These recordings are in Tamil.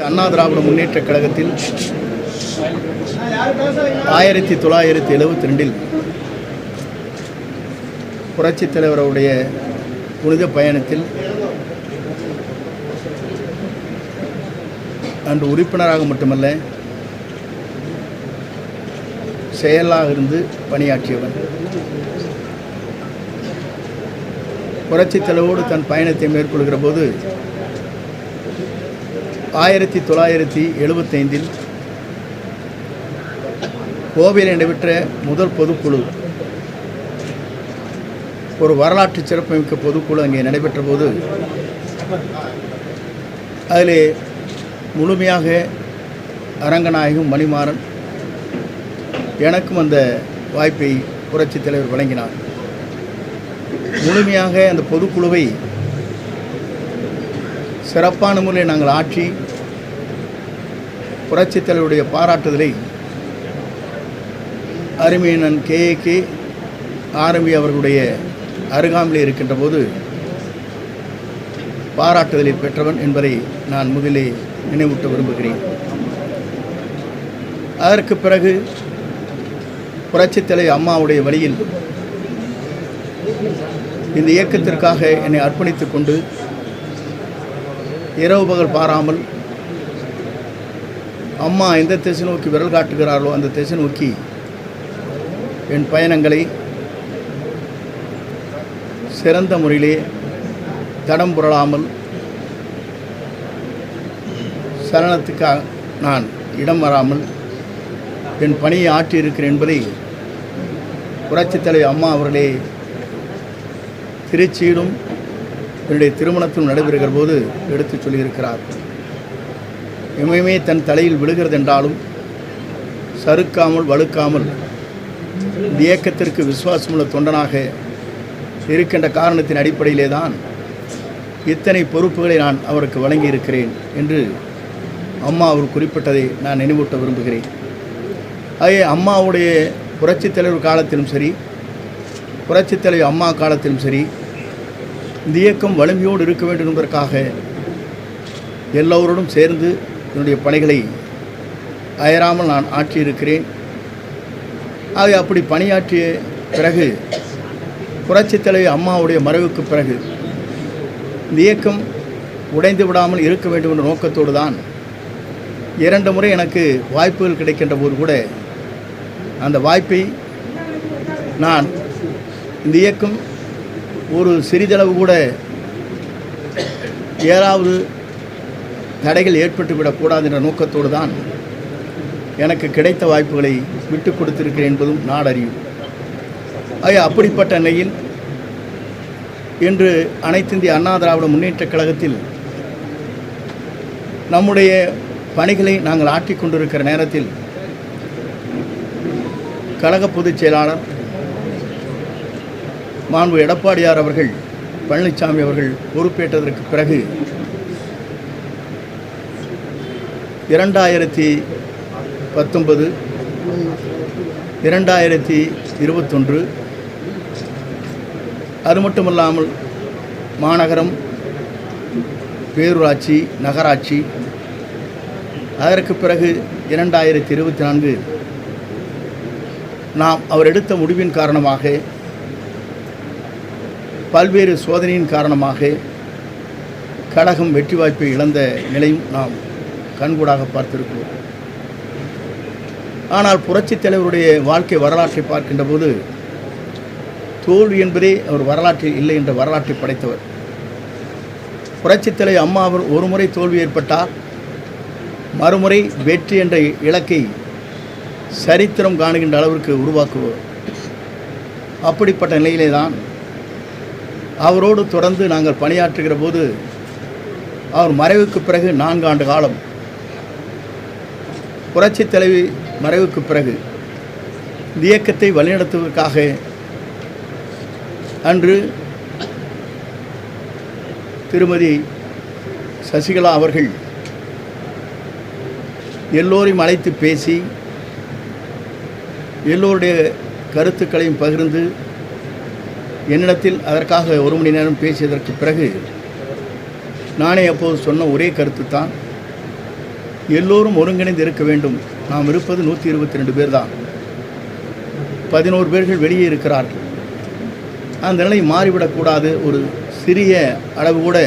அண்ணா திராவிட முன்னேற்ற கழகத்தில் ஆயிரத்தி தொள்ளாயிரத்தி எழுபத்தி ரெண்டில் புரட்சித் தலைவருடைய புனித பயணத்தில் அன்று உறுப்பினராக மட்டுமல்ல செயலாக இருந்து பணியாற்றியவன் புரட்சித் தலைவோடு தன் பயணத்தை மேற்கொள்கிற போது ஆயிரத்தி தொள்ளாயிரத்தி எழுபத்தைந்தில் கோவையில் நடைபெற்ற முதல் பொதுக்குழு. ஒரு வரலாற்று சிறப்புமிக்க பொதுக்குழு அங்கே நடைபெற்ற போது அதில் முழுமையாக அரங்கநாயகம் மணிமாறன் எனக்கும் அந்த வாய்ப்பை புரட்சித் தலைவர் வழங்கினார். முழுமையாக அந்த பொதுக்குழுவை சிறப்பான முறையில் நாங்கள் ஆற்றி புரட்சித் தலைவருடைய பாராட்டுதலை அருமையனன் கே. கே. ஆரம்பி அவர்களுடைய அருகாமையில் இருக்கின்ற போது பாராட்டுதலை பெற்றவன் என்பதை நான் முதலே நினைவூட்ட விரும்புகிறேன். அதற்கு பிறகு புரட்சித்தலை அம்மாவுடைய வழியில் இந்த இயக்கத்திற்காக என்னை அர்ப்பணித்துக் கொண்டு இரவு பகல் பாராமல் அம்மா எந்த திசை நோக்கி விரல் காட்டுகிறார்களோ அந்த திசை நோக்கி என் பயணங்களை சிறந்த முறையிலே தடம் புரளாமல் சலனத்துக்காக நான் இடம் வராமல் என் பணியை ஆற்றியிருக்கிறேன் என்பதை புரட்சித் தலைவர் அம்மா அவர்களே திருச்சியிலும் என்னுடைய திருமணத்திலும் நடைபெறுகிற போது எடுத்துச் சொல்லியிருக்கிறார். இமயமே தன் தலையில் விழுகிறது என்றாலும் சறுக்காமல் வழுக்காமல் இந்த இயக்கத்திற்கு விசுவாசமுள்ள தொண்டனாக இருக்கின்ற காரணத்தின் அடிப்படையிலே தான் இத்தனை பொறுப்புகளை நான் அவருக்கு வழங்கியிருக்கிறேன் என்று அம்மா அவர் குறிப்பிட்டதை நான் நினைவூட்ட விரும்புகிறேன். அதே அம்மாவுடைய புரட்சித் தலைவர் காலத்திலும் சரி புரட்சித் தலைவர் அம்மா காலத்திலும் சரி இந்த இயக்கம் வலிமையோடு இருக்க வேண்டும் என்பதற்காக எல்லோரோடும் சேர்ந்து என்னுடைய பணிகளை அயராமல் நான் ஆற்றியிருக்கிறேன். ஆக அப்படி பணியாற்றிய பிறகு புரட்சித் தலைவி அம்மாவுடைய மறைவுக்கு பிறகு இந்த இயக்கம் உடைந்து விடாமல் இருக்க வேண்டும் என்ற நோக்கத்தோடு தான் இரண்டு முறை எனக்கு வாய்ப்புகள் கிடைக்கின்ற போது கூட அந்த வாய்ப்பை நான் இந்த இயக்கம் ஒரு சிறிதளவு கூட ஏழாவது தடைகள் ஏற்பட்டுவிடக்கூடாது என்ற நோக்கத்தோடு தான் எனக்கு கிடைத்த வாய்ப்புகளை விட்டு கொடுத்திருக்கிறேன் என்பதும் நாடறியும் ஆக அப்படிப்பட்ட நிலையில் இன்று அனைத்திந்திய அண்ணா திராவிட முன்னேற்றக் கழகத்தில் நம்முடைய பணிகளை நாங்கள் ஆற்றிக்கொண்டிருக்கிற நேரத்தில் கழக பொதுச் செயலாளர் மாண்பு எடப்பாடியார் அவர்கள் பழனிசாமி அவர்கள் பொறுப்பேற்றதற்கு பிறகு இரண்டாயிரத்தி பத்தொன்பது இரண்டாயிரத்தி இருபத்தொன்று. அது மட்டுமல்லாமல் மாநகரம் பேரூராட்சி நகராட்சி. அதற்கு பிறகு இரண்டாயிரத்தி இருபத்தி நான்கு நாம் அவர் எடுத்த முடிவின் காரணமாக பல்வேறு சோதனையின் காரணமாக கழகம் வெற்றி வாய்ப்பை இழந்த நிலையும் நாம் கண்கூடாக பார்த்திருக்கிறோம். ஆனால் புரட்சித் தலைவருடைய வாழ்க்கை வரலாற்றை பார்க்கின்ற போது தோல்வி என்பதே அவர் வரலாற்றில் இல்லை என்ற வரலாற்றை படைத்தவர். புரட்சித் தலைவர் அம்மா அவர் ஒரு முறை தோல்வி ஏற்பட்டால் மறுமுறை வெற்றி என்ற இலக்கை சரித்திரம் காணுகின்ற அளவிற்கு உருவாக்குவோர். அப்படிப்பட்ட நிலையிலே தான் அவரோடு தொடர்ந்து நாங்கள் பணியாற்றுகிற போது அவர் மறைவுக்கு பிறகு நான்கு ஆண்டு காலம் புரட்சித் தலைவி மறைவுக்கு பிறகு இந்த இயக்கத்தை வழிநடத்துவதற்காக அன்று திருமதி சசிகலா அவர்கள் எல்லோரையும் அழைத்து பேசி எல்லோருடைய கருத்துக்களையும் பகிர்ந்து என்னிடத்தில் அதற்காக ஒரு மணி நேரம் பேசியதற்கு பிறகு நானே அப்போது சொன்ன ஒரே கருத்து தான் எல்லோரும் ஒருங்கிணைந்து இருக்க வேண்டும். நாம் இருப்பது நூற்றி இருபத்தி ரெண்டு பேர் தான் பதினோரு பேர்கள் வெளியே இருக்கிறார்கள். அந்த நிலை மாறிவிடக்கூடாது ஒரு சிறிய அளவு கூட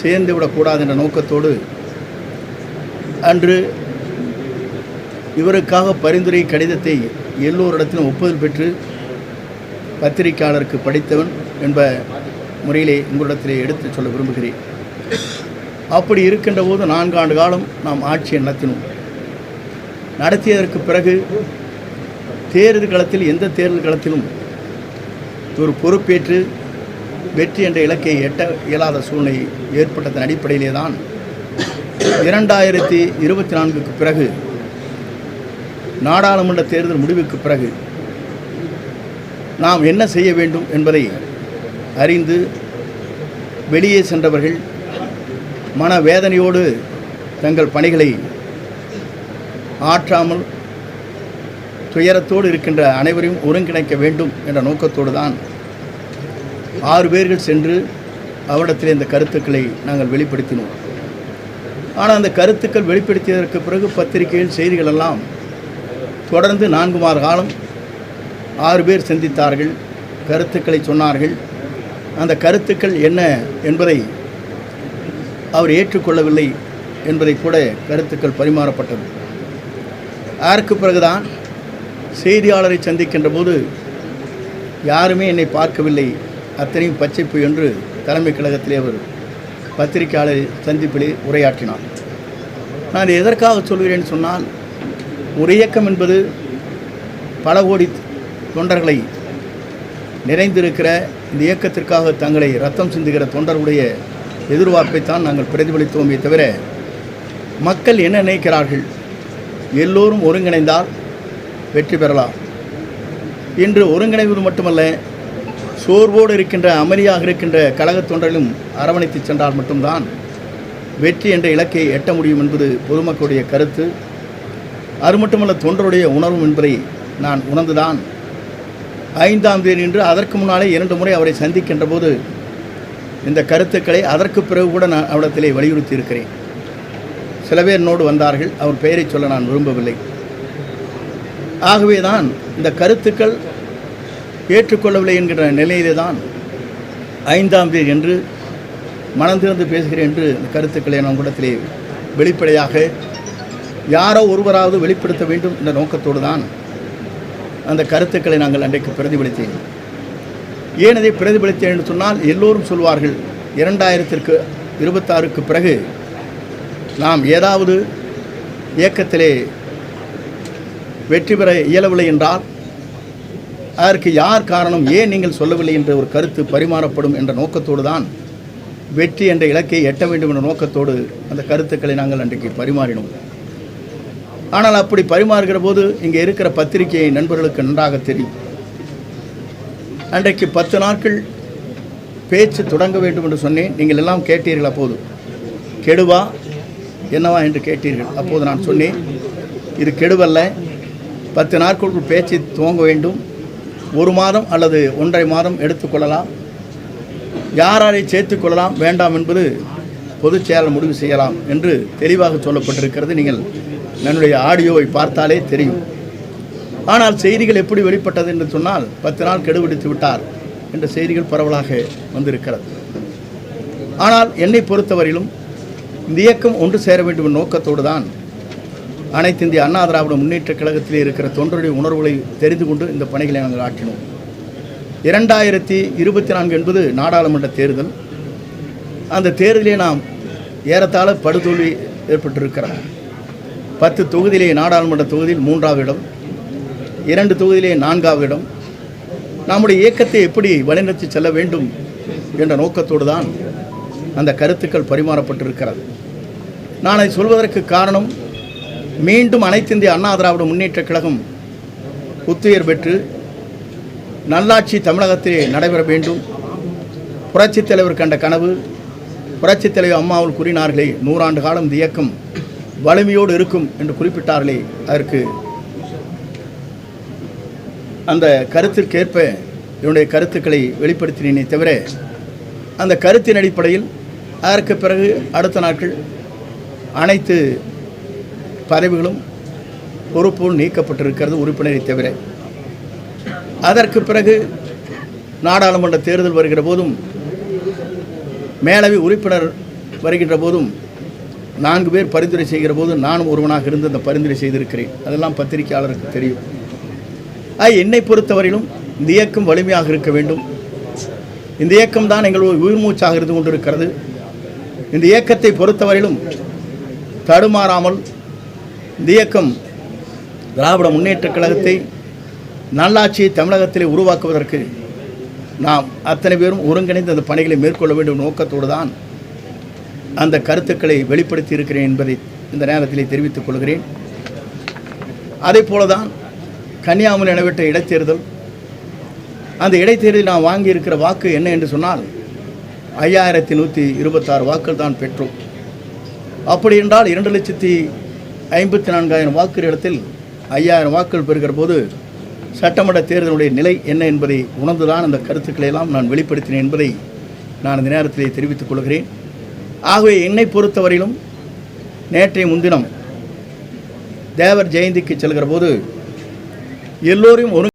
சேர்ந்து விடக்கூடாது என்ற நோக்கத்தோடு அன்று இவருக்காக பரிந்துரை கடிதத்தை எல்லோரிடத்திலும் ஒப்புதல் பெற்று பத்திரிகையாளருக்கு படித்தவன் என்ப முறையிலே உங்களிடத்திலே எடுத்துச் சொல்ல விரும்புகிறேன். அப்படி இருக்கின்ற போது நான்கு ஆண்டு காலம் நாம் ஆட்சியை நடத்தினோம். நடத்தியதற்கு பிறகு தேர்தல் களத்தில் எந்த தேர்தல் களத்திலும் ஒரு பொறுப்பேற்று வெற்றி என்ற இலக்கை எட்ட இயலாத சூழ்நிலை ஏற்பட்டதன் அடிப்படையிலே தான் இரண்டாயிரத்தி இருபத்தி நான்குக்கு பிறகு நாடாளுமன்ற தேர்தல் முடிவுக்கு பிறகு நாம் என்ன செய்ய வேண்டும் என்பதை அறிந்து வெளியே சென்றவர்கள் மனவேதனையோடு தங்கள் பணிகளை ஆற்றாமல் துயரத்தோடு இருக்கின்ற அனைவரையும் ஒருங்கிணைக்க வேண்டும் என்ற நோக்கத்தோடு தான் ஆறு பேர்கள் சென்று அவரிடத்தில் இந்த கருத்துக்களை நாங்கள் வெளிப்படுத்தினோம். ஆனால் அந்த கருத்துக்கள் வெளிப்படுத்தியதற்கு பிறகு பத்திரிகையில் செய்திகள் எல்லாம் தொடர்ந்து நான்கு மாத காலம் ஆறு பேர் சந்தித்தார்கள் கருத்துக்களை சொன்னார்கள். அந்த கருத்துக்கள் என்ன என்பதை அவர் ஏற்றுக்கொள்ளவில்லை என்பதை கூட கருத்துக்கள் பரிமாறப்பட்டது. அதற்கு பிறகுதான் செய்தியாளரை சந்திக்கின்ற போது யாருமே என்னை பார்க்கவில்லை. அத்தனையும் பச்சைப்பு என்று தலைமை கழகத்திலே அவர் பத்திரிகையாளர் சந்திப்பிலே உரையாற்றினார். நான் எதற்காக சொல்கிறேன் சொன்னால் ஒரு இயக்கம் என்பது பல கோடி தொண்டர்களை நிறைந்திருக்கிற இந்த இயக்கத்திற்காக தங்களை ரத்தம் சிந்துகிற தொண்டர்களுடைய எதிர்பார்ப்பைத்தான் நாங்கள் பிரதிபலித்தோமே தவிர மக்கள் என்ன நினைக்கிறார்கள்? எல்லோரும் ஒருங்கிணைந்தால் வெற்றி பெறலாம். இன்று ஒருங்கிணைவது மட்டுமல்ல சோர்வோடு இருக்கின்ற அமைதியாக இருக்கின்ற கழகத் தொண்டர்களும் அரவணைத்து சென்றால் மட்டும்தான் வெற்றி என்ற இலக்கை எட்ட முடியும் என்பது பொதுமக்களுடைய கருத்து. அது மட்டுமல்ல தொண்டருடைய உணர்வும் என்பதை நான் உணர்ந்துதான் ஐந்தாம் தேதி என்று அதற்கு முன்னாலே இரண்டு முறை அவரை சந்திக்கின்ற போது இந்த கருத்துக்களை அதற்கு பிறகு கூட நான் அவரிடத்திலே வலியுறுத்தி இருக்கிறேன் சில பேர் என்னோடு வந்தார்கள் அவர் பெயரை சொல்ல நான் விரும்பவில்லை. ஆகவே தான் இந்த கருத்துக்கள் ஏற்றுக்கொள்ளவில்லை என்கிற நிலையிலே தான் ஐந்தாம் தேதி என்று மனந்திறந்து பேசுகிறேன் என்று இந்த கருத்துக்களை நான் கூடத்திலே வெளிப்படையாக யாரோ ஒருவராவது வெளிப்படுத்த வேண்டும் என்ற நோக்கத்தோடு தான் அந்த கருத்துக்களை நாங்கள் அன்றைக்கு பிரதிபலித்தேன். ஏன் அதை பிரதிபலித்தேன் என்று சொன்னால் எல்லோரும் சொல்வார்கள் இரண்டாயிரத்திற்கு இருபத்தாறுக்கு பிறகு நாம் ஏதாவது இயக்கத்திலே வெற்றி பெற இயலவில்லை என்றால் அதற்கு யார் காரணம் ஏன் நீங்கள் சொல்லவில்லை என்ற ஒரு கருத்து பரிமாறப்படும் என்ற நோக்கத்தோடு தான் வெற்றி என்ற இலக்கை எட்ட வேண்டும் என்ற நோக்கத்தோடு அந்த கருத்துக்களை நாங்கள் அன்றைக்கு பரிமாறினோம். ஆனால் அப்படி பரிமாறுகிற போது இங்கே இருக்கிற பத்திரிகையை நண்பர்களுக்கு நன்றாக தெரியும். அன்றைக்கு பத்து நாட்கள் பேச்சு தொடங்க வேண்டும் என்று சொன்னேன். நீங்கள் எல்லாம் கேட்டீர்கள் அப்போது. கெடுவா? என்னவா என்று கேட்டீர்கள். அப்போது நான் சொன்னேன் இது கெடுவல்ல. பத்து நாட்களுக்குள் பேச்சு துவங்க வேண்டும். ஒரு மாதம் அல்லது ஒன்றரை மாதம் எடுத்துக்கொள்ளலாம் யார் யாரை சேர்த்துக்கொள்ளலாம் வேண்டாம் என்பது பொதுச் செயலாளர் முடிவு செய்யலாம் என்று தெளிவாக சொல்லப்பட்டிருக்கிறது. நீங்கள் என்னுடைய ஆடியோவை பார்த்தாலே தெரியும். ஆனால் செய்திகள் எப்படி வெளிப்பட்டது என்று சொன்னால் பத்து நாள் கெடுபிடித்து விட்டார் என்ற செய்திகள் பரவலாக வந்திருக்கிறது. ஆனால் என்னை பொறுத்தவரையிலும் இந்த இயக்கம் ஒன்று சேர வேண்டும் நோக்கத்தோடு தான் அனைத்து இந்திய அண்ணா திராவிட முன்னேற்ற கழகத்திலே இருக்கிற தொண்டருடைய உணர்வுகளை தெரிந்து கொண்டு இந்த பணிகளை நாங்கள் ஆற்றினோம். இரண்டாயிரத்தி இருபத்தி நான்கு என்பது நாடாளுமன்ற தேர்தல். அந்த தேர்தலே நாம் ஏறத்தாழ படுதோல்வி ஏற்பட்டிருக்கிறார். பத்து தொகுதியிலே நாடாளுமன்ற தொகுதியில் மூன்றாவது இடம். இரண்டு தொகுதியிலே நான்காவது இடம் நம்முடைய இயக்கத்தை எப்படி வழிநடத்தி செல்ல வேண்டும் என்ற நோக்கத்தோடு தான் அந்த கருத்துக்கள் பரிமாறப்பட்டிருக்கிறது. நான் அதை சொல்வதற்கு காரணம் மீண்டும் அனைத்து இந்திய அண்ணா திராவிட முன்னேற்ற கழகம் புத்துயிர் பெற்று நல்லாட்சி தமிழகத்திலே நடைபெற வேண்டும். புரட்சித் தலைவர் கண்ட கனவு புரட்சித் தலைவர் அம்மாவில் கூறினார்களே நூறாண்டு காலம் இந்த இயக்கம் வலிமையோடு இருக்கும் என்று குறிப்பிட்டார்களே அதற்கு அந்த கருத்திற்கேற்ப என்னுடைய கருத்துக்களை வெளிப்படுத்தினேனே தவிர அந்த கருத்தின் அடிப்படையில் அதற்கு பிறகு அடுத்த நாட்கள் அனைத்து பதவிகளும் பொறுப்பும் நீக்கப்பட்டிருக்கிறது உறுப்பினரை தவிர. அதற்கு பிறகு நாடாளுமன்ற தேர்தல் வருகிற போதும் மேலவை உறுப்பினர் வருகின்ற போதும் நான்கு பேர் பரிந்துரை செய்கிற போது நானும் ஒருவனாக இருந்து அந்த பரிந்துரை செய்திருக்கிறேன். அதெல்லாம் பத்திரிகையாளருக்கு தெரியும். என்னை பொறுத்தவரையிலும் இந்த இயக்கம் வலிமையாக இருக்க வேண்டும். இந்த இயக்கம் தான் எங்கள் உயிர் மூச்சாக இருந்து கொண்டிருக்கிறது. இந்த இயக்கத்தை பொறுத்தவரையிலும் தடுமாறாமல் இந்த இயக்கம் திராவிட முன்னேற்றக் கழகத்தை நல்லாட்சியை தமிழகத்திலே உருவாக்குவதற்கு நாம் அத்தனை பேரும் ஒருங்கிணைந்து அந்த பணிகளை மேற்கொள்ள வேண்டும் நோக்கத்தோடு தான் அந்த கருத்துக்களை வெளிப்படுத்தி இருக்கிறேன் என்பதை இந்த நேரத்திலே தெரிவித்துக் கொள்கிறேன். அதே போல தான் கன்னியாகுமரி நடைபெற்ற இடைத்தேர்தல். அந்த இடைத்தேர்தலில் நான் வாங்கியிருக்கிற வாக்கு என்ன என்று சொன்னால் ஐயாயிரத்தி நூற்றி இருபத்தாறு வாக்குகள் தான் பெற்றோம். அப்படி என்றால் இரண்டு லட்சத்தி ஐம்பத்தி நான்காயிரம் வாக்கு இடத்தில் ஐயாயிரம் வாக்குகள் பெறுகிற போது சட்டமன்ற தேர்தலுடைய நிலை என்ன என்பதை உணர்ந்துதான் அந்த கருத்துக்களை எல்லாம் நான் வெளிப்படுத்தினேன் என்பதை நான் இந்த நேரத்திலே தெரிவித்துக் கொள்கிறேன். ஆகவே என்னை பொறுத்தவரையிலும் நேற்றைய முன்தினம் தேவர் ஜெயந்திக்கு செல்கிற போது எல்லோரையும் ஒரு